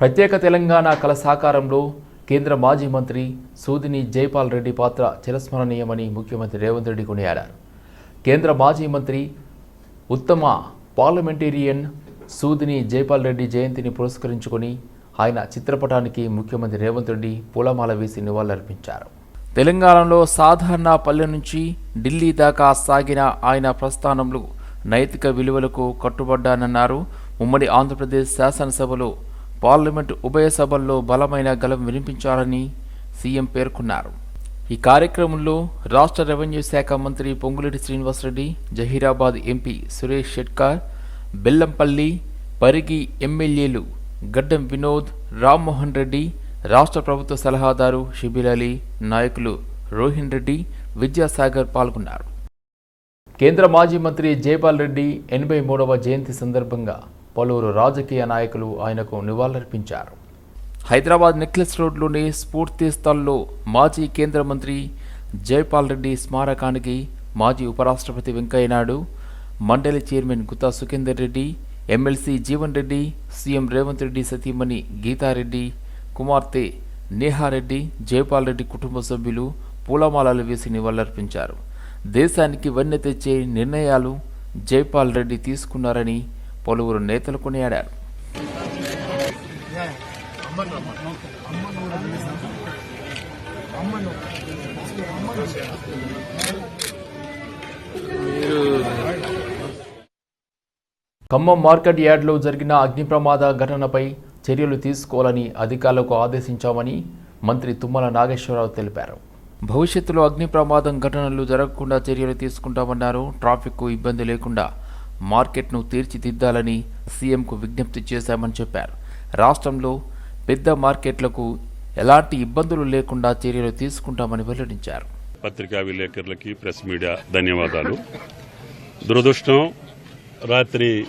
ప్రత్యేక తెలంగాణ కళ సాకారంలో కేంద్ర మాజీ మంత్రి సూదిని జైపాల్ రెడ్డి పాత్ర చిరస్మరణీయమని ముఖ్యమంత్రి రేవంత్ రెడ్డి కొనియాడారు. కేంద్ర మాజీ మంత్రి ఉత్తమ పార్లమెంటేరియన్ సూదిని జైపాల్ రెడ్డి జయంతిని పురస్కరించుకొని ఆయన చిత్రపటానికి ముఖ్యమంత్రి రేవంత్ రెడ్డి పూలమాల వేసి నివాళులర్పించారు. తెలంగాణలో సాధారణ పల్లె నుంచి ఢిల్లీ దాకా సాగిన ఆయన ప్రస్థానంలో నైతిక విలువలకు కట్టుబడ్డానన్నారు. ఉమ్మడి ఆంధ్రప్రదేశ్ శాసనసభలో పార్లమెంటు ఉభయ సభల్లో బలమైన గలం వినిపించాలని సీఎం పేర్కొన్నారు. ఈ కార్యక్రమంలో రాష్ట్ర రెవెన్యూ శాఖ మంత్రి పొంగులేటి శ్రీనివాసరెడ్డి జహీరాబాద్ ఎంపీ సురేష్ షెట్కార్ బెల్లంపల్లి పరిగి ఎమ్మెల్యేలు గడ్డం వినోద్ రామ్మోహన్ రెడ్డి రాష్ట్ర ప్రభుత్వ సలహాదారు శిబిరాలి అలీ నాయకులు రోహిన్ రెడ్డి విద్యాసాగర్ పాల్గొన్నారు. కేంద్ర మాజీ మంత్రి జైపాల్ రెడ్డి ఎనభై మూడవ జయంతి సందర్భంగా పలువురు రాజకీయ నాయకులు ఆయనకు నివాళులర్పించారు. హైదరాబాద్ నెక్లెస్ రోడ్లోని స్ఫూర్తి స్థల్లో మాజీ కేంద్ర మంత్రి జైపాల్ రెడ్డి స్మారకానికి మాజీ ఉపరాష్ట్రపతి వెంకయ్యనాయుడు మండలి chairman Gutha Sukender Reddy MLC Jeevan Reddy CM Revanth Reddy సతీమణి గీతారెడ్డి కుమార్తె నేహారెడ్డి జైపాల్ రెడ్డి కుటుంబ సభ్యులు పూలమాలలు వేసి నివాళులర్పించారు. దేశానికి వన్నె తెచ్చే నిర్ణయాలు జైపాల్ రెడ్డి తీసుకున్నారని పలువురు నేతలు కొనియాడారు. ఖమ్మం మార్కెట్ యార్డ్లో జరిగిన అగ్ని ప్రమాద ఘటనపై చర్యలు తీసుకోవాలని అధికారులకు ఆదేశించామని మంత్రి తుమ్మల నాగేశ్వరరావు తెలిపారు. భవిష్యత్తులో అగ్ని ప్రమాదం ఘటనలు జరగకుండా చర్యలు తీసుకుంటామన్నారు. ట్రాఫిక్కు ఇబ్బంది లేకుండా మార్కెట్ను తీర్చిదిద్దాలని సీఎంకు విజ్ఞప్తి చేశామని చెప్పారు. రాష్ట్రంలో పెద్ద మార్కెట్లకు ఎలాంటి ఇబ్బందులు లేకుండా చర్యలు తీసుకుంటామని వెల్లడించారు. పత్రికా విలేకరులకి ప్రెస్ మీడియా ధన్యవాదాలు. దురదృష్టం రాత్రి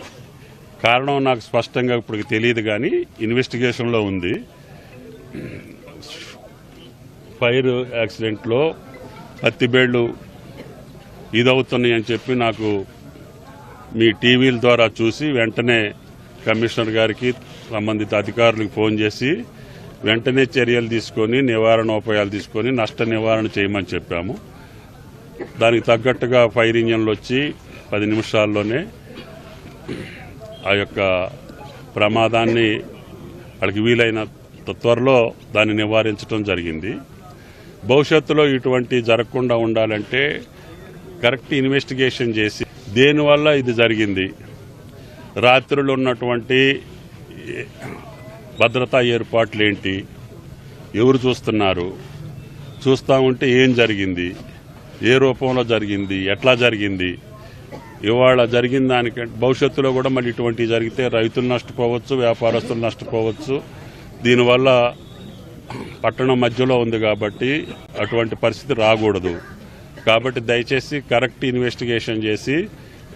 కారణం నాకు స్పష్టంగా ఇప్పుడు తెలియదు కానీ ఇన్వెస్టిగేషన్లో ఉంది. ఫైర్ యాక్సిడెంట్లో పత్తి బేళ్ళు ఇదవుతున్నాయి అని చెప్పి నాకు మీ టీవీల ద్వారా చూసి వెంటనే కమిషనర్ గారికి సంబంధిత అధికారులకు ఫోన్ చేసి వెంటనే చర్యలు తీసుకొని నివారణోపాయాలు తీసుకొని నష్ట నివారణ చేయమని చెప్పాము. దానికి తగ్గట్టుగా ఫైర్ ఇంజన్లు వచ్చి పది నిమిషాల్లోనే ఆ యొక్క ప్రమాదాన్ని వాళ్ళకి వీలైన త్వరలో దాన్ని నివారించడం జరిగింది. భవిష్యత్తులో ఇటువంటి జరగకుండా ఉండాలంటే కరెక్ట్ ఇన్వెస్టిగేషన్ చేసి దేనివల్ల ఇది జరిగింది? రాత్రులు ఉన్నటువంటి భద్రతా ఏర్పాట్లు ఏంటి ఎవరు చూస్తున్నారు? చూస్తూ ఉంటే ఏం జరిగింది? ఏ రూపంలో జరిగింది? ఎట్లా జరిగింది? ఇవాళ జరిగిన దానికంటే భవిష్యత్తులో కూడా మళ్ళీ ఇటువంటివి జరిగితే రైతులు నష్టపోవచ్చు వ్యాపారస్తులు నష్టపోవచ్చు. దీనివల్ల పట్టణం మధ్యలో ఉంది కాబట్టి అటువంటి పరిస్థితి రాకూడదు. కాబట్టి దయచేసి కరెక్ట్ ఇన్వెస్టిగేషన్ చేసి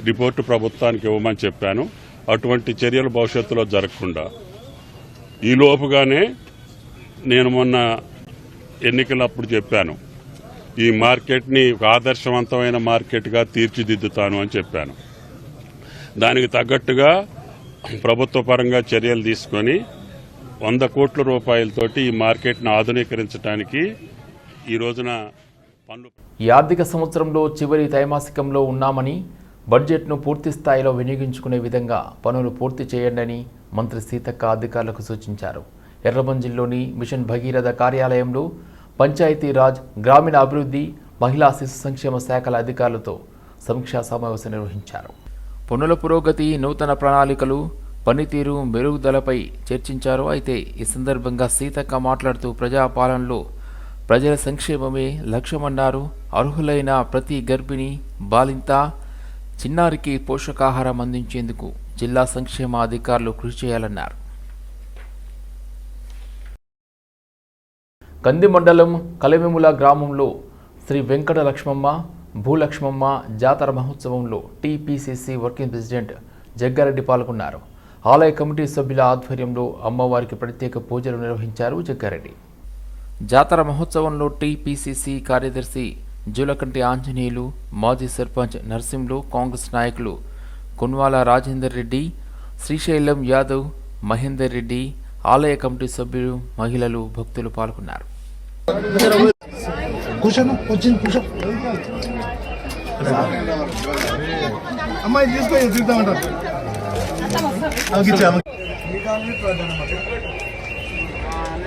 రిపోర్టు ప్రభుత్వానికి ఇవ్వమని చెప్పాను. అటువంటి చర్యలు భవిష్యత్తులో జరగకుండా. ఈ లోపుగానే నేను మొన్న ఎన్నికలప్పుడు చెప్పాను. ఈ మార్కెట్ని ఒక ఆదర్శవంతమైన మార్కెట్గా తీర్చిదిద్దుతాను అని చెప్పాను. దానికి తగ్గట్టుగా ప్రభుత్వ పరంగా చర్యలు తీసుకొని వంద కోట్ల రూపాయలతోటి ఈ మార్కెట్ను ఆధునీకరించడానికి ఈ రోజున పనులు ఈ ఆర్థిక సంవత్సరంలో చివరి త్రైమాసికంలో ఉన్నామని బడ్జెట్ను పూర్తి స్థాయిలో వినియోగించుకునే విధంగా పనులు పూర్తి చేయండి మంత్రి సీతక్క అధికారులకు సూచించారు. ఎర్రబంజిల్లోని మిషన్ భగీరథ కార్యాలయంలో పంచాయతీరాజ్ గ్రామీణ అభివృద్ధి మహిళా శిశు సంక్షేమ శాఖల అధికారులతో సమీక్షా సమావేశం నిర్వహించారు. పనుల పురోగతి నూతన ప్రణాళికలు పనితీరు మెరుగుదలపై చర్చించారు. అయితే ఈ సందర్భంగా సీతక్క మాట్లాడుతూ ప్రజాపాలనలో ప్రజల సంక్షేమమే లక్ష్యమన్నారు. అర్హులైన ప్రతి గర్భిణి బాలింత చిన్నారికి పోషకాహారం అందించేందుకు జిల్లా సంక్షేమ అధికారులు కృషి చేయాలన్నారు. కంది మండలం కలవెముల గ్రామంలో శ్రీ వెంకట లక్ష్మమ్మ భూలక్ష్మమ్మ జాతర మహోత్సవంలో టీపీసీసీ వర్కింగ్ ప్రెసిడెంట్ జగ్గారెడ్డి పాల్గొన్నారు. ఆలయ కమిటీ సభ్యుల ఆధ్వర్యంలో అమ్మవారికి ప్రత్యేక పూజలు నిర్వహించారు జగ్గారెడ్డి. జాతర మహోత్సవంలో టీపీసీసీ కార్యదర్శి జూలకంటి ఆంజనేయులు మాజీ సర్పంచ్ నర్సింలు కాంగ్రెస్ నాయకులు కొన్వాల రాజేందర్ రెడ్డి శ్రీశైలం యాదవ్ మహేందర్ రెడ్డి ఆలయ కమిటీ సభ్యులు మహిళలు భక్తులు పాల్గొన్నారు.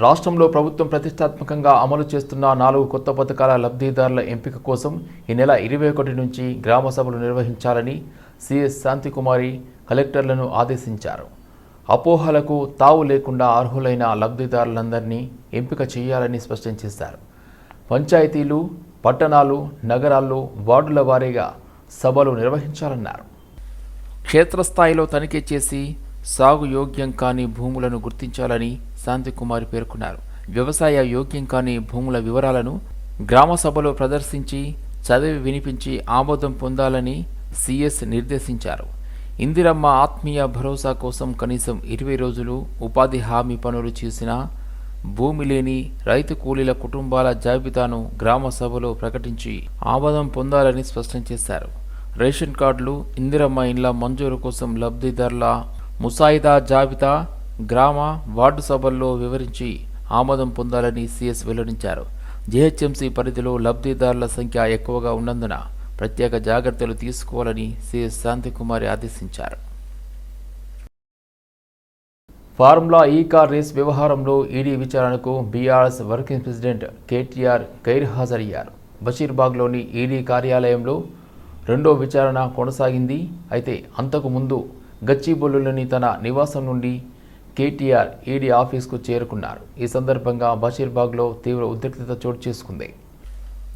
రాష్ట్రంలో ప్రభుత్వం ప్రతిష్టాత్మకంగా అమలు చేస్తున్న నాలుగు కొత్త పథకాల లబ్ధిదారుల ఎంపిక కోసం ఈ నెల ఇరవై ఒకటి నుంచి గ్రామ సభలు నిర్వహించాలని సిఎస్ శాంతికుమారి కలెక్టర్లను ఆదేశించారు. అపోహలకు తావు లేకుండా అర్హులైన లబ్ధిదారులందరినీ ఎంపిక చేయాలని స్పష్టం చేశారు. పంచాయతీలు పట్టణాలు నగరాల్లో వార్డుల వారీగా సభలు నిర్వహించాలన్నారు. క్షేత్రస్థాయిలో తనిఖీ చేసి సాగు యోగ్యం కాని భూములను గుర్తించాలని శాంతికుమారి పేర్కొన్నారు. వ్యవసాయ యోగ్యం కాని భూముల వివరాలను గ్రామ సభలో ప్రదర్శించి చదివి వినిపించి ఆమోదం పొందాలని సిఎస్ నిర్దేశించారు. ఇందిరమ్మ ఆత్మీయ భరోసా కోసం కనీసం ఇరవై రోజులు ఉపాధి హామీ పనులు చేసిన భూమి లేని రైతు కూలీల కుటుంబాల జాబితాను గ్రామ సభలో ప్రకటించి ఆమోదం పొందాలని స్పష్టం చేశారు. రేషన్ కార్డులు ఇందిరమ్మ ఇండ్ల మంజూరు కోసం లబ్ధిదారుల ముసాయిదా జాబితా గ్రామ వార్డు సభల్లో వివరించి ఆమోదం పొందాలని సీఎస్ వెల్లడించారు. జీహెచ్ఎంసీ పరిధిలో లబ్ధిదారుల సంఖ్య ఎక్కువగా ఉన్నందున ప్రత్యేక జాగ్రత్తలు తీసుకోవాలని సిఎస్ శాంతికుమారి ఆదేశించారు. ఫార్ములా ఈ కార్ రేస్ వ్యవహారంలో ఈడీ విచారణకు బీఆర్ఎస్ వర్కింగ్ ప్రెసిడెంట్ కేటీఆర్ గైర్హాజరయ్యారు. బషీర్బాగ్లోని ఈడీ కార్యాలయంలో రెండో విచారణ కొనసాగింది. అయితే అంతకు ముందు గచ్చిబౌలిలోని తన నివాసం నుండి కేటీఆర్ ఈడీ ఆఫీస్కు చేరుకున్నారు. ఈ సందర్భంగా బషీర్బాగ్లో తీవ్ర ఉద్రిక్తత చోటు చేసుకుంది.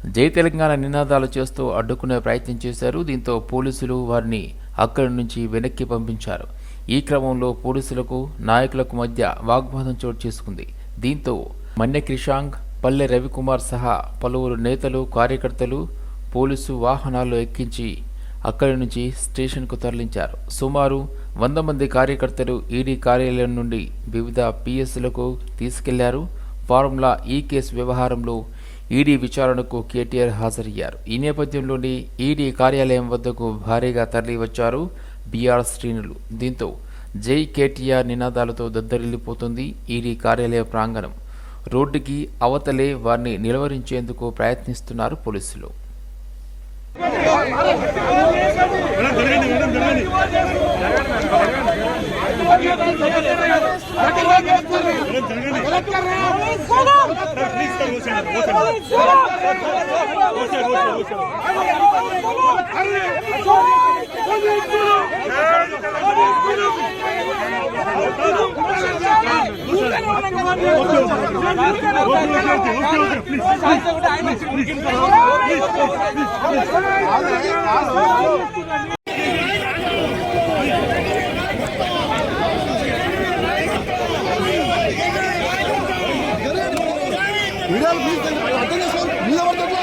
జై తెలంగాణ నినాదాలు చేస్తూ అడ్డుకునే ప్రయత్నం చేశారు. దీంతో పోలీసులు వారిని అక్కడి నుంచి వెనక్కి పంపించారు. ఈ క్రమంలో పోలీసులకు నాయకులకు మధ్య వాగ్వాదం చోటు చేసుకుంది. దీంతో మన్య క్రిషాంగ్ పల్లె రవికుమార్ సహా పలువురు నేతలు కార్యకర్తలు పోలీసు వాహనాల్లో ఎక్కించి అక్కడి నుంచి స్టేషన్కు తరలించారు. సుమారు వంద మంది కార్యకర్తలు ఈడీ కార్యాలయం నుండి వివిధ పిఎస్లకు తీసుకెళ్ళారు. ఫార్ములా ఈ కేసు వ్యవహారంలో ఈడీ విచారణకు కేటీఆర్ హాజరయ్యారు. ఈ నేపథ్యంలోనే ఈడీ కార్యాలయం వద్దకు భారీగా తరలివచ్చారు బీఆర్ శ్రేణులు దీంతో జై కేటీఆర్ నినాదాలతో దద్దరిల్లిపోతుంది ఈడీ కార్యాలయ ప్రాంగణం. రోడ్డుకి అవతలే వారిని నిలువరించేందుకు ప్రయత్నిస్తున్నారు పోలీసులు. প্লিজ వీడియోలు ప్లీజ్ అర్థం చేసుకోండి. మీరు పడుతుందా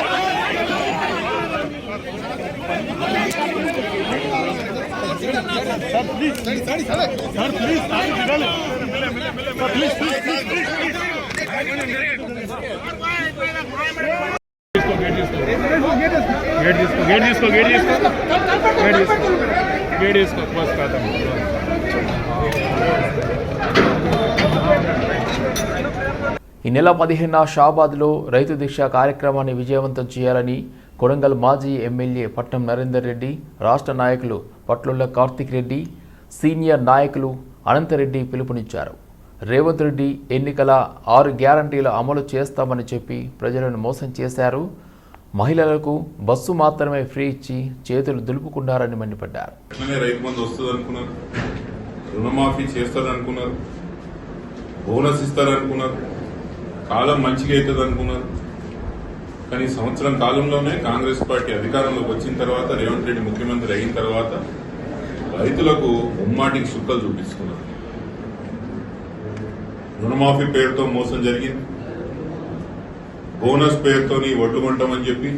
గేట్ తీసుకో గేట్ తీసుకో. గేట్ తీసుకో గేట్ తీసుకో. గేట్ తీసుకో బస్ ఖాతా ఈ నెల పదిహేన షాబాద్లో రైతు దీక్ష కార్యక్రమాన్ని విజయవంతం చేయాలని కొడంగల్ మాజీ ఎమ్మెల్యే పట్నం నరేందర్ రెడ్డి రాష్ట్ర నాయకులు పట్లుల్ల కార్తిక్ రెడ్డి సీనియర్ నాయకులు అనంతరెడ్డి పిలుపునిచ్చారు. రేవంత్ రెడ్డి ఎన్నికల ఆరు గ్యారంటీలు అమలు చేస్తామని చెప్పి ప్రజలను మోసం చేశారు. మహిళలకు బస్సు మాత్రమే ఫ్రీ ఇచ్చి చేతులు దులుపుకున్నారని మండిపడ్డారు. రుణమాఫీ చేస్తారనుకున్నారు. బోనస్ ఇస్తారనుకున్నారు. కాలం మంచిగా అవుతుంది అనుకున్నారు. కానీ సంవత్సరం కాలంలోనే కాంగ్రెస్ పార్టీ అధికారంలోకి వచ్చిన తర్వాత రేవంత్ రెడ్డి ముఖ్యమంత్రి అయిన తర్వాత రైతులకు ముమ్మాటికి సుక్కలు చూపిస్తున్నారు రుణమాఫీ పేరుతో మోసం జరిగింది. బోనస్ పేరుతోని ఒడ్లు కొంటామని చెప్పి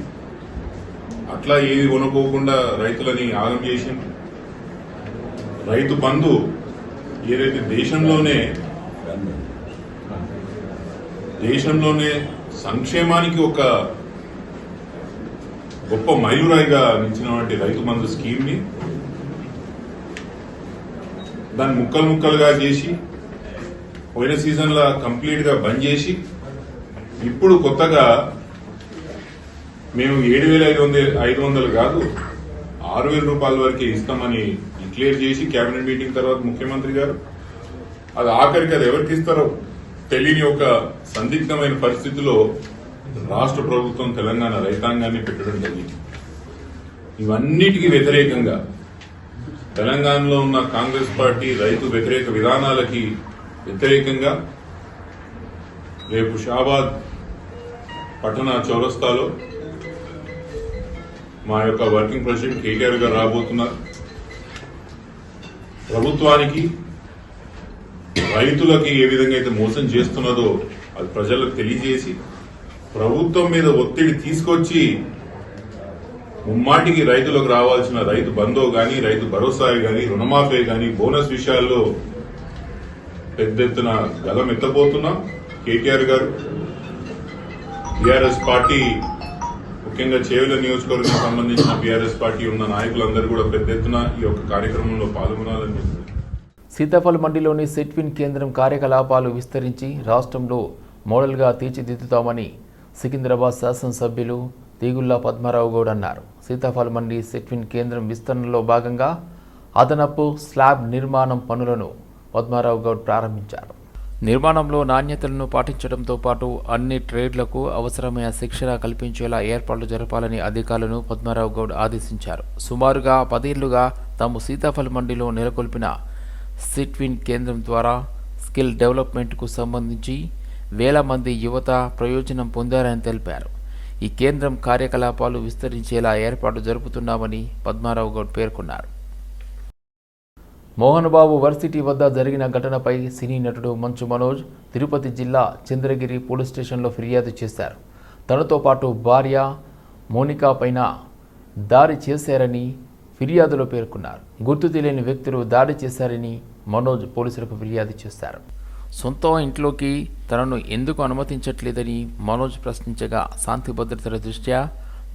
అట్లా ఏది కొనుక్కోకుండా రైతులని ఆగం చేసింది రైతు బంధు ఏదైతే దేశంలోనే దేశంలోనే సంక్షేమానికి ఒక గొప్ప మైలురాయిగా నిలిచినటువంటి రైతు బంధు స్కీమ్ని దాన్ని ముక్కలు ముక్కలుగా చేసి పోయిన సీజన్లో కంప్లీట్గా బంద్ చేసి ఇప్పుడు కొత్తగా మేము ఏడు వేల ఐదు వందల ఐదు వందలు కాదు ఆరు వేల రూపాయల వరకే ఇస్తామని డిక్లేర్ చేసి కేబినెట్ మీటింగ్ తర్వాత ముఖ్యమంత్రి గారు అది ఆఖరికి అది ఎవరికి ఇస్తారో తెలియని ఒక సందిగ్ధమైన పరిస్థితిలో రాష్ట్ర ప్రభుత్వం తెలంగాణ రైతాంగాన్ని పెట్టడం జరిగింది. ఇవన్నిటికీ వ్యతిరేకంగా తెలంగాణలో ఉన్న కాంగ్రెస్ పార్టీ రైతు వ్యతిరేక విధానాలకి వ్యతిరేకంగా రేపు షాబాద్ పట్టణ చౌరస్తాలో మా యొక్క వర్కింగ్ ప్రెసిడెంట్ కేటీఆర్ గారు రాబోతున్నారు. ప్రభుత్వానికి రైతులకి ఏ విధంగా అయితే మోసం చేస్తున్నదో అది ప్రజలకు తెలియజేసి ప్రభుత్వం మీద ఒత్తిడి తీసుకొచ్చి ముమ్మాటికి రైతులకు రావాల్సిన రైతు బంధో గాని రైతు భరోసా గాని రుణమాఫీ గాని బోనస్ విషయాల్లో పెద్ద ఎత్తున గలం ఎత్తబోతున్నాం. కేటీఆర్ గారు బీఆర్ఎస్ పార్టీ ముఖ్యంగా చేవెల నియోజకవర్గానికి సంబంధించిన బీఆర్ఎస్ పార్టీ ఉన్న నాయకులందరూ కూడా పెద్ద ఎత్తున ఈ యొక్క కార్యక్రమంలో పాల్గొనాలని సీతాఫల్ మండిలోని సెట్విన్ కేంద్రం కార్యకలాపాలు విస్తరించి రాష్ట్రంలో మోడల్గా తీర్చిదిద్దుతామని సికింద్రాబాద్ శాసనసభ్యులు తీగుల్లా పద్మారావు గౌడ్ అన్నారు. సీతాఫల్ మండి సెట్విన్ కేంద్రం విస్తరణలో భాగంగా అదనపు స్లాబ్ నిర్మాణం పనులను పద్మారావు గౌడ్ ప్రారంభించారు. నిర్మాణంలో నాణ్యతలను పాటించడంతో పాటు అన్ని ట్రేడ్లకు అవసరమైన శిక్షణ కల్పించేలా ఏర్పాట్లు జరపాలని అధికారులను పద్మారావు గౌడ్ ఆదేశించారు. సుమారుగా పదేళ్ళుగా తాము సీతాఫల్ మండిలో నెలకొల్పిన సిట్విన్ కేంద్రం ద్వారా స్కిల్ డెవలప్మెంట్కు సంబంధించి వేల మంది యువత ప్రయోజనం పొందారని తెలిపారు. ఈ కేంద్రం కార్యకలాపాలు విస్తరించేలా ఏర్పాటు జరుపుతున్నామని పద్మారావు గౌడ్ పేర్కొన్నారు. మోహన్ బాబు వర్సిటీ వద్ద జరిగిన ఘటనపై సినీ నటుడు మంచు మనోజ్ తిరుపతి జిల్లా చంద్రగిరి పోలీస్ స్టేషన్లో ఫిర్యాదు చేశారు. తనతో పాటు భార్య మోనికా పైన దాడి చేశారని ఫిర్యాదులో పేర్కొన్నారు. గుర్తు తెలియని వ్యక్తులు దాడి చేశారని మనోజ్ పోలీసులకు ఫిర్యాదు చేశారు. సొంత ఇంట్లోకి తనను ఎందుకు అనుమతించట్లేదని మనోజ్ ప్రశ్నించగా శాంతి భద్రతల దృష్ట్యా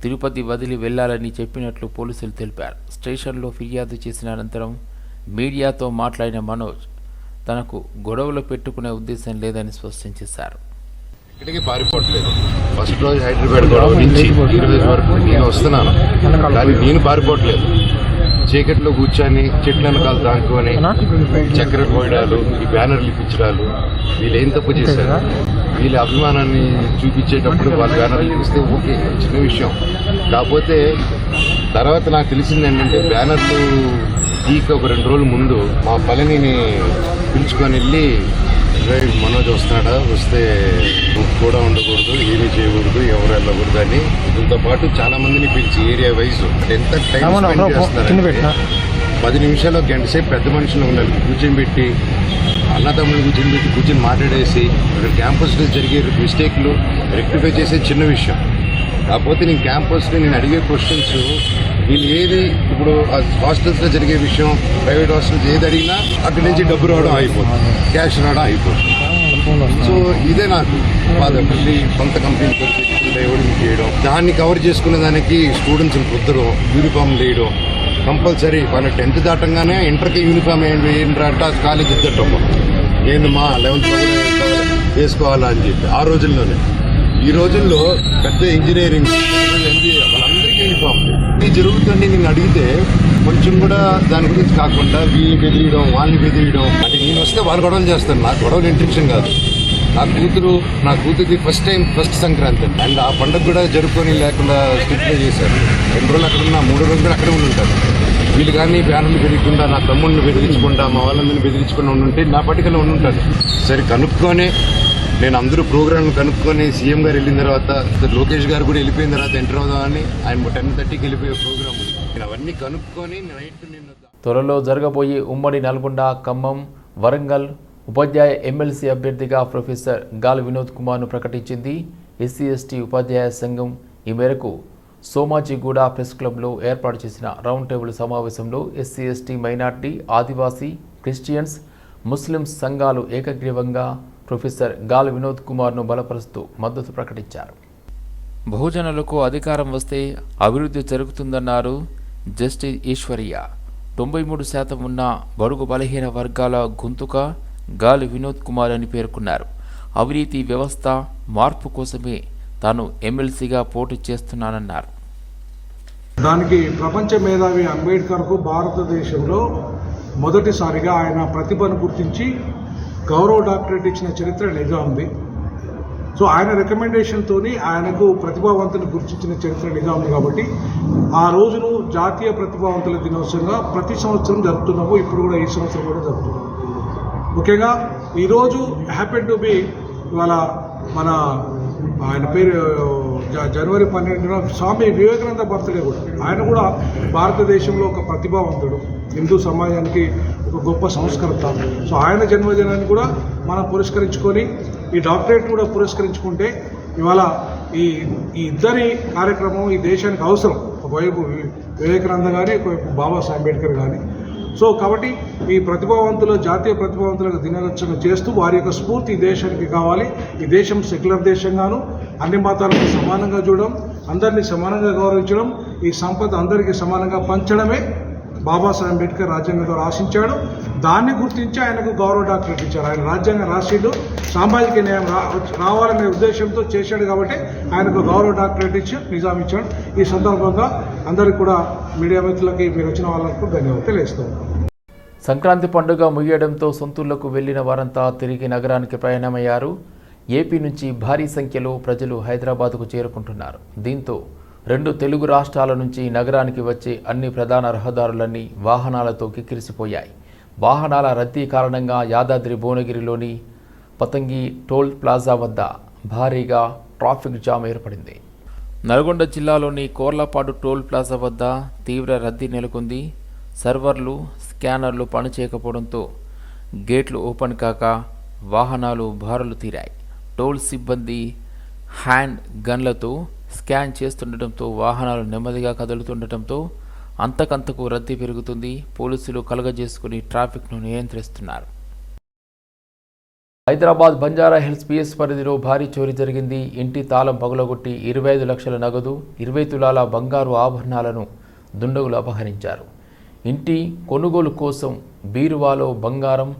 తిరుపతి వదిలి వెళ్ళాలని చెప్పినట్లు పోలీసులు తెలిపారు. స్టేషన్లో ఫిర్యాదు చేసిన అనంతరం మీడియాతో మాట్లాడిన మనోజ్ తనకు గొడవలు పెట్టుకునే ఉద్దేశం లేదని స్పష్టం చేశారు. ఇక్కడికి పారిపోవట్లేదు. ఫస్ట్ రోజు హైదరాబాద్ గొడవ నుంచి ఈ రోజు వరకు నేను వస్తున్నాను. కానీ నేను పారిపోవట్లేదు. చీకట్లో కూర్చొని చెట్ల వెనకాల దాంకొని చక్కెర పోయడాలు ఈ బ్యానర్లు ఇప్పించడాలు వీళ్ళు ఏం తప్పు చేశారు? వీళ్ళ అభిమానాన్ని చూపించేటప్పుడు వాళ్ళ బ్యానర్లు చూస్తే ఓకే చిన్న విషయం. కాకపోతే తర్వాత నాకు తెలిసింది ఏంటంటే బ్యానర్లు తీక ఒక రెండు రోజుల ముందు మా పళనిని పిలుచుకొని వెళ్ళి "రేయ్, మనోజ్ వస్తున్నాడా? వస్తే కూడా ఉండకూడదు ఏమీ చేయకూడదు ఎవరు వెళ్ళకూడదు అని. దీంతో పాటు చాలా మందిని పిలిచి ఏరియా వైజ్. ఎంత టైం స్పెండ్ పది నిమిషాలు ఒక గంట సేపు పెద్ద మనుషులు ఉన్నారు. కూర్చొని పెట్టి అన్నదమ్ములు కూర్చొని పెట్టి కూర్చొని మాట్లాడేసి అక్కడ క్యాంపస్లో జరిగే మిస్టేక్లు రెక్టిఫై చేసే చిన్న విషయం. కాకపోతే నేను క్యాంపస్లో నేను అడిగే క్వశ్చన్స్ వీళ్ళు ఏది ఇప్పుడు హాస్టల్స్లో జరిగే విషయం ప్రైవేట్ హాస్టల్స్ ఏది అడిగినా అక్కడి నుంచి డబ్బు రావడం అయిపోతుంది క్యాష్ రావడం అయిపోతుంది సో ఇదే నాకు బాధ. మళ్ళీ కొంత కంపెనీ చేయడం దాన్ని కవర్ చేసుకునే దానికి స్టూడెంట్స్ కుదరం యూనిఫామ్ వేయడం కంపల్సరీ వాళ్ళ టెన్త్ దాటంగానే ఇంటర్కి యూనిఫామ్ ఏంటి ఏంటంటే కాలేజ్ ఇద్దటం నేను మా లెవెన్త్ వేసుకోవాలా అని చెప్పి. ఆ రోజుల్లోనే. ఈ రోజుల్లో పెద్ద ఇంజనీరింగ్ ఎంబీఏ ఇది జరుగుతుంది నేను అడిగితే కొంచెం కూడా దాని గురించి కాకుండా వీళ్ళని బెదిరియడం వాళ్ళని బెదిరియడం అంటే నేను వస్తే వాళ్ళు గొడవలు చేస్తాను నాకు గొడవలు ఇంటెన్షన్ కాదు. నా కూతురు నా కూతురుది ఫస్ట్ టైం ఫస్ట్ సంక్రాంతి అండి. అండ్ ఆ పండుగ కూడా జరుపుకొని లేకుండా స్ట్రిక్ట్ చేశారు. రెండు రోజులు అక్కడ ఉన్నా మూడు రోజులు అక్కడే ఉండి ఉంటారు. వీళ్ళు కానీ బ్యానర్లు పెరగకుండా నా తమ్ముడిని బెదిరించకుండా మా వాళ్ళందరినీ బెదిరించకుండా ఉండుంటే నా పట్టికలో ఉండి సరే కనుక్కొని నేను అందరూ ప్రోగ్రాంలు కనుక్కొని సీఎం గారు వెళ్ళిన తర్వాత లోకేష్ గారు కూడా వెళ్ళిపోయిన తర్వాత ఎంటర్ అవుదామని ఆయన టెన్ థర్టీకి వెళ్ళిపోయే ప్రోగ్రామ్ నేను అవన్నీ కనుక్కొని నైట్ నిన్న త్వరలో జరగబోయే ఉమ్మడి నల్గొండ ఖమ్మం వరంగల్ ఉపాధ్యాయ ఎమ్మెల్సీ అభ్యర్థిగా ప్రొఫెసర్ గాల్ వినోద్ కుమార్ను ప్రకటించింది. ఎస్సీ ఎస్టీ ఉపాధ్యాయ సంఘం ఈ మేరకు సోమాజిగూడ ప్రెస్ క్లబ్లో ఏర్పాటు చేసిన రౌండ్ టేబుల్ సమావేశంలో SC ST minority Adivasi Christians Muslims సంఘాలు ఏకగ్రీవంగా ప్రొఫెసర్ గాల్ వినోద్ కుమార్ను బలపరుస్తూ మద్దతు ప్రకటించారు. బహుజనులకు అధికారం వస్తే అభివృద్ధి జరుగుతుందన్నారు జస్టిస్ ఈశ్వరియయ. తొంభై మూడు శాతం ఉన్న బడుగు బలహీన వర్గాల గొంతుక గాలి వినోద్ కుమార్ అని పేర్కొన్నారు. అవినీతి వ్యవస్థ మార్పు కోసమే తాను ఎమ్మెల్సీగా పోటీ చేస్తున్నానన్నారు. దానికి ప్రపంచ మేధావి అంబేద్కర్కు భారతదేశంలో మొదటిసారిగా ఆయన ప్రతిభను గుర్తించి గౌరవ డాక్టరేట్ ఇచ్చిన చరిత్ర నిజం ఉంది. సో ఆయన రికమెండేషన్తో ఆయనకు ప్రతిభావంతుని గుర్తించిన చరిత్ర నిజం ఉంది కాబట్టి ఆ రోజును జాతీయ ప్రతిభావంతుల దినోత్సవంగా ప్రతి సంవత్సరం జరుపుతున్నాము. ఇప్పుడు కూడా ఈ సంవత్సరం కూడా జరుపుతున్నాము. ముఖ్యంగా ఈరోజు హ్యాపీ టు బి ఇవాళ మన ఆయన పేరు జనవరి పన్నెండున స్వామి వివేకానంద బర్త్డే కూడా. ఆయన కూడా భారతదేశంలో ఒక ప్రతిభావంతుడు. హిందూ సమాజానికి ఒక గొప్ప సంస్కర్త. సో ఆయన జన్మదినాన్ని కూడా మనం పురస్కరించుకొని ఈ డాక్టరేట్ కూడా పురస్కరించుకుంటే ఇవాళ ఈ ఈ ఇద్దరి కార్యక్రమం ఈ దేశానికి అవసరం. ఒకవైపు వివేకానంద కానీ ఒకవైపు బాబాసాహెబ్ అంబేద్కర్ కానీ సో కాబట్టి ఈ ప్రతిభావంతుల జాతీయ ప్రతిభావంతులకు దినోత్సవం చేస్తూ వారి యొక్క స్ఫూర్తి ఈ దేశానికి కావాలి. ఈ దేశం సెక్యులర్ దేశంగాను అన్ని మతాలను సమానంగా చూడడం అందరినీ సమానంగా గౌరవించడం ఈ సంపద అందరికీ సమానంగా పంచడమే బాబాసాహెబ్ అంబేద్కర్ రాజ్యాంగం ద్వారా ఆశించాడు. దాన్ని గుర్తించి ఆయనకు గౌరవ డాక్టరేట్ ఇచ్చారు. ఆయన రాజ్యాంగం రాసిండు సామాజిక న్యాయం రావాలనే ఉద్దేశంతో చేశాడు కాబట్టి ఆయనకు గౌరవ డాక్టరేట్ ఇచ్చి నిజాం ఇచ్చాడు. ఈ సందర్భంగా అందరికీ కూడా మీడియా మిత్రులకి మీరు వచ్చిన వాళ్ళకు ధన్యవాదాలు తెలియజేస్తాను సంక్రాంతి పండుగ ముగియడంతో సొంతూళ్ళకు వెళ్ళిన వారంతా తిరిగి నగరానికి ప్రయాణమయ్యారు. ఏపీ నుంచి భారీ సంఖ్యలో ప్రజలు హైదరాబాద్కు చేరుకుంటున్నారు. దీంతో రెండు తెలుగు రాష్ట్రాల నుంచి నగరానికి వచ్చే అన్ని ప్రధాన రహదారులన్నీ వాహనాలతో కిక్కిరిసిపోయాయి. వాహనాల రద్దీ కారణంగా యాదాద్రి భువనగిరిలోని పతంగి టోల్ ప్లాజా వద్ద భారీగా ట్రాఫిక్ జామ్ ఏర్పడింది. నల్గొండ జిల్లాలోని కోర్లపాడు టోల్ ప్లాజా వద్ద తీవ్ర రద్దీ నెలకొంది. సర్వర్లు స్కానర్లు పనిచేయకపోవడంతో గేట్లు ఓపెన్ కాక వాహనాలు బారులు తీరాయి. టోల్ సిబ్బంది హ్యాండ్ గన్లతో స్కాన్ చేస్తుండటంతో వాహనాలు నెమ్మదిగా కదులుతుండటంతో అంతకంతకు రద్దీ పెరుగుతుంది. పోలీసులు కలగజేసుకుని ట్రాఫిక్ను నియంత్రిస్తున్నారు. హైదరాబాద్ బంజారా హిల్స్ పిఎస్ పరిధిలో భారీ చోరీ జరిగింది. ఇంటి తాళం పగులగొట్టి ఇరవై ఐదు లక్షల నగదు ఇరవై తులాల బంగారు ఆభరణాలను దుండగులు అపహరించారు. ఇంటి కొనుగోలు కోసం బీరువాలో బంగారం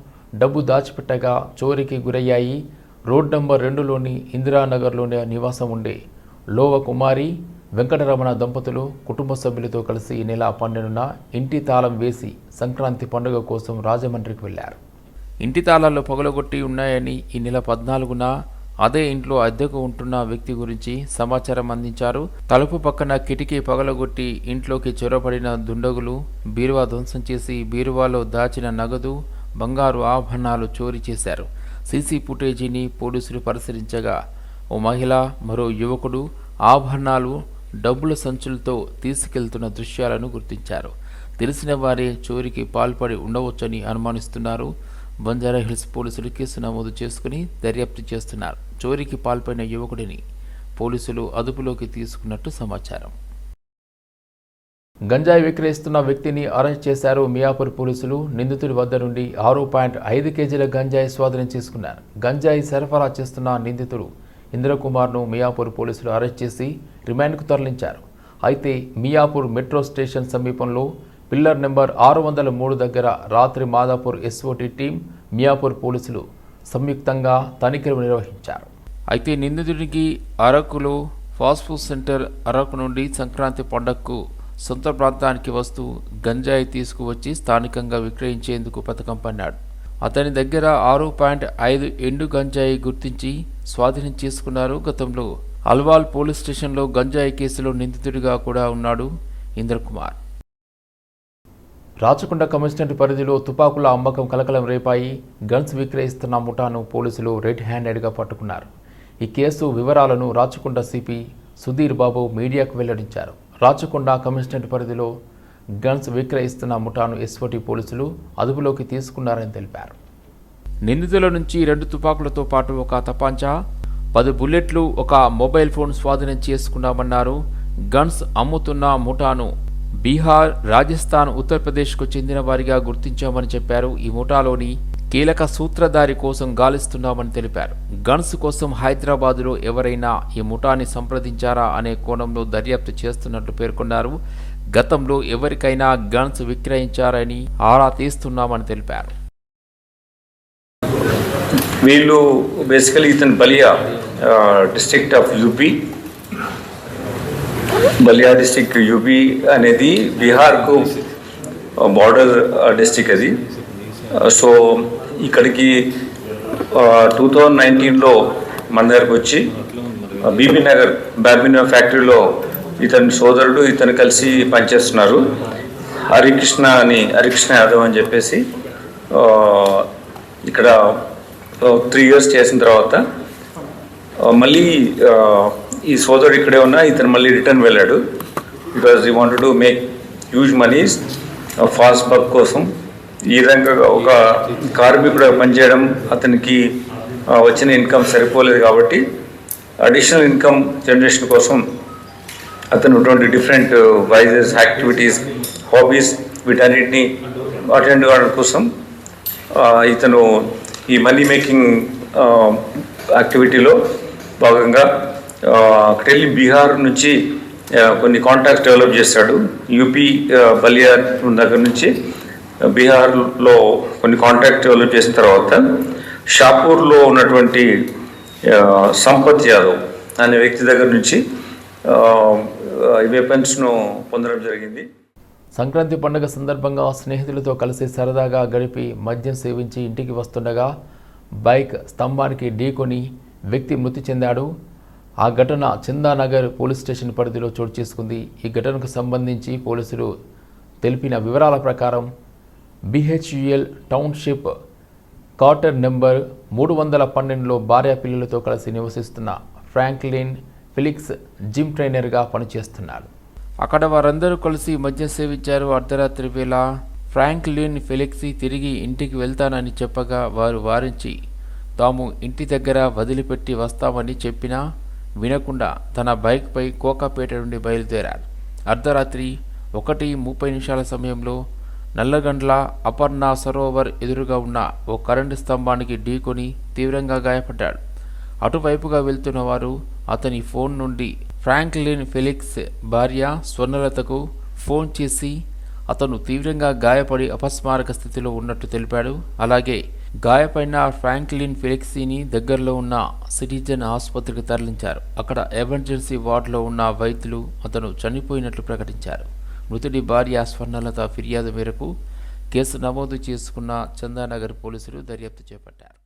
డబ్బు దాచిపెట్టగా చోరీకి గురయ్యాయి. రోడ్ నంబర్ రెండులోని ఇందిరానగర్లోని నివాసం ఉండే లోవ కుమారి వెంకటరమణ దంపతులు కుటుంబ సభ్యులతో కలిసి ఈ నెల పన్నెండున ఇంటి తాళం వేసి సంక్రాంతి పండుగ కోసం రాజమండ్రికి వెళ్ళారు ఇంటి తాళాలు పగలగొట్టి ఉన్నాయని ఈ నెల పద్నాలుగున అదే ఇంట్లో అద్దెకు ఉంటున్న వ్యక్తి గురించి సమాచారం అందించారు. తలుపు పక్కన కిటికీ పగలగొట్టి ఇంట్లోకి చొరబడిన దుండగులు బీరువా ధ్వంసం చేసి బీరువాలో దాచిన నగదు బంగారు ఆభరణాలు చోరీ చేశారు. సీసీ ఫుటేజీని పోలీసులు పరిశీలించగా ఓ మహిళ మరో యువకుడు ఆభరణాలు డబ్బుల సంచులతో తీసుకెళ్తున్న దృశ్యాలను గుర్తించారు. తెలిసిన వారే చోరీకి పాల్పడి ఉండవచ్చని అనుమానిస్తున్నారు. బంజారా హిల్స్ పోలీసులు కేసు నమోదు చేసుకుని దర్యాప్తు చేస్తున్నారు. చోరీకి పాల్పడిన యువకుడిని పోలీసులు అదుపులోకి తీసుకున్నట్టు సమాచారం. గంజాయి విక్రయిస్తున్న వ్యక్తిని అరెస్ట్ చేశారు మియాపూర్ పోలీసులు. నిందితుడి వద్ద నుండి ఆరు పాయింట్ ఐదు కేజీల గంజాయి స్వాధీనం చేసుకున్నారు. గంజాయి సరఫరా చేస్తున్న నిందితుడు ఇంద్రకుమార్ను మియాపూర్ పోలీసులు అరెస్ట్ చేసి రిమాండ్కు తరలించారు. అయితే మియాపూర్ మెట్రో స్టేషన్ సమీపంలో పిల్లర్ నెంబర్ ఆరు వందల మూడు దగ్గర రాత్రి మాదాపూర్ ఎస్ఓటి టీం మియాపూర్ పోలీసులు సంయుక్తంగా తనిఖీలు నిర్వహించారు. అయితే నిందితుడికి అరకులో ఫాస్ట్ ఫుడ్ సెంటర్ అరకు నుండి సంక్రాంతి పండగకు సొంత ప్రాంతానికి వస్తూ గంజాయి తీసుకువచ్చి స్థానికంగా విక్రయించేందుకు పథకం పన్నాడు. అతని దగ్గర ఆరు పాయింట్ ఐదు ఎండు గంజాయి గుర్తించి స్వాధీనం చేసుకున్నారు గతంలో. అల్వాల్ పోలీస్ స్టేషన్లో గంజాయి కేసులో నిందితుడిగా కూడా ఉన్నాడు ఇంద్రకుమార్. రాచకొండ కమిషనరేట్ పరిధిలో తుపాకుల అమ్మకం కలకలం రేపాయి గన్స్ విక్రయిస్తున్న ముఠాను పోలీసులు రెడ్ హ్యాండెడ్గా పట్టుకున్నారు. ఈ కేసు వివరాలను రాచకొండ సిపి సుధీర్ బాబు మీడియాకు వెల్లడించారు. రాచకొండ కమిషనరేట్ పరిధిలో గన్స్ విక్రయిస్తున్న ముఠాను ఎస్ఓటి పోలీసులు అదుపులోకి తీసుకున్నారని తెలిపారు. నిందితుల నుంచి రెండు తుపాకులతో పాటు ఒక తపాంచా పది బుల్లెట్లు ఒక మొబైల్ ఫోన్ స్వాధీనం చేసుకున్నామన్నారు. గన్స్ అమ్ముతున్న ముఠాను బీహార్ రాజస్థాన్ ఉత్తరప్రదేశ్కు చెందిన వారిగా గుర్తించామని చెప్పారు. ఈ ముఠాలోని కీలక సూత్రధారి కోసం గాలిస్తున్నామని తెలిపారు. గన్స్ కోసం హైదరాబాదులో ఎవరైనా ఈ ముఠాని సంప్రదించారా అనే కోణంలో దర్యాప్తు చేస్తున్నట్లు పేర్కొన్నారు. గతంలో ఎవరికైనా గన్స్ విక్రయించారని ఆరా తీస్తున్నామని తెలిపారు. వీళ్ళు బేసికలీ ఇతను Ballia district of UP. Ballia district UP అనేది బీహార్కు బార్డర్ డిస్ట్రిక్ట్ అది. Uh, సో ఇక్కడికి టూ థౌజండ్ నైన్టీన్లో మన దగ్గరకు వచ్చి బీబీ నగర్ బ్యాబినర్ ఫ్యాక్టరీలో ఇతని సోదరుడు ఇతను కలిసి పనిచేస్తున్నారు. హరికృష్ణ అని హరికృష్ణ యాదవ్ అని చెప్పేసి uh, ఇక్కడ uh, త్రీ ఇయర్స్ చేసిన తర్వాత మళ్ళీ ఈ సోదరుడు ఇక్కడే ఉన్నా ఇతను మళ్ళీ రిటర్న్ వెళ్ళాడు. Because he wanted to make huge monies fast buck కోసం. ఈ విధంగా ఒక కార్మికుడు పనిచేయడం అతనికి వచ్చిన ఇన్కమ్ సరిపోలేదు కాబట్టి అడిషనల్ ఇన్కమ్ జనరేషన్ కోసం అతను ఉన్నటువంటి డిఫరెంట్ వైజెస్ యాక్టివిటీస్ హాబీస్ వీటన్నిటిని అటెండ్ కావడం కోసం ఇతను ఈ మనీ మేకింగ్ యాక్టివిటీలో భాగంగా అక్కడ అక్కడికి వెళ్ళి బీహార్ నుంచి కొన్ని కాంటాక్ట్స్ డెవలప్ చేశాడు. యూపీ బలియా దగ్గర నుంచి బీహార్లో కొన్ని కాంట్రాక్ట్ డెవలప్ చేసిన తర్వాత షాపూర్లో ఉన్నటువంటి సంపత్ యాదవ్ అనే వ్యక్తి దగ్గర నుంచి వెపన్స్ను పొందడం జరిగింది. సంక్రాంతి పండుగ సందర్భంగా స్నేహితులతో కలిసి సరదాగా గడిపి మద్యం సేవించి ఇంటికి వస్తుండగా బైక్ స్తంభానికి ఢీకొని వ్యక్తి మృతి చెందాడు. ఆ ఘటన చందానగర్ పోలీస్ స్టేషన్ పరిధిలో చోటు చేసుకుంది. ఈ ఘటనకు సంబంధించి పోలీసులు తెలిపిన వివరాల ప్రకారం బిహెచ్యుఎల్ టౌన్షిప్ క్వార్టర్ నెంబర్ మూడు వందల పన్నెండులో భార్య పిల్లలతో కలిసి నివసిస్తున్న ఫ్రాంక్లిన్ ఫిలిక్స్ జిమ్ ట్రైనర్గా పనిచేస్తున్నాడు. అక్కడ వారందరూ కలిసి మద్యం సేవించారు. అర్ధరాత్రి వేళ ఫ్రాంక్లిన్ ఫెలిక్సీ తిరిగి ఇంటికి వెళ్తానని చెప్పగా వారు వారించి తాము ఇంటి దగ్గర వదిలిపెట్టి వస్తామని చెప్పినా వినకుండా తన బైక్పై కోకాపేట నుండి బయలుదేరారు. అర్ధరాత్రి ఒకటి ముప్పై నిమిషాల సమయంలో నల్లగండ్ల అపర్ణ సరోవర్ ఎదురుగా ఉన్న ఓ కరెంటు స్తంభానికి ఢీకొని తీవ్రంగా గాయపడ్డాడు. అటువైపుగా వెళ్తున్న వారు అతని ఫోన్ నుండి ఫ్రాంక్లిన్ ఫెలిక్స్ భార్య స్వర్ణలతకు ఫోన్ చేసి అతను తీవ్రంగా గాయపడి అపస్మారక స్థితిలో ఉన్నట్టు తెలిపాడు. అలాగే గాయపడిన ఫ్రాంక్లిన్ ఫెలిక్సీని దగ్గరలో ఉన్న సిటిజన్ ఆసుపత్రికి తరలించారు. అక్కడ ఎమర్జెన్సీ వార్డులో ఉన్న వైద్యులు అతను చనిపోయినట్లు ప్రకటించారు. మృతుడి భార్య స్వర్ణలత ఫిర్యాదు మేరకు కేసు నమోదు చేసుకున్న చందానగర్ పోలీసులు దర్యాప్తు చేపట్టారు.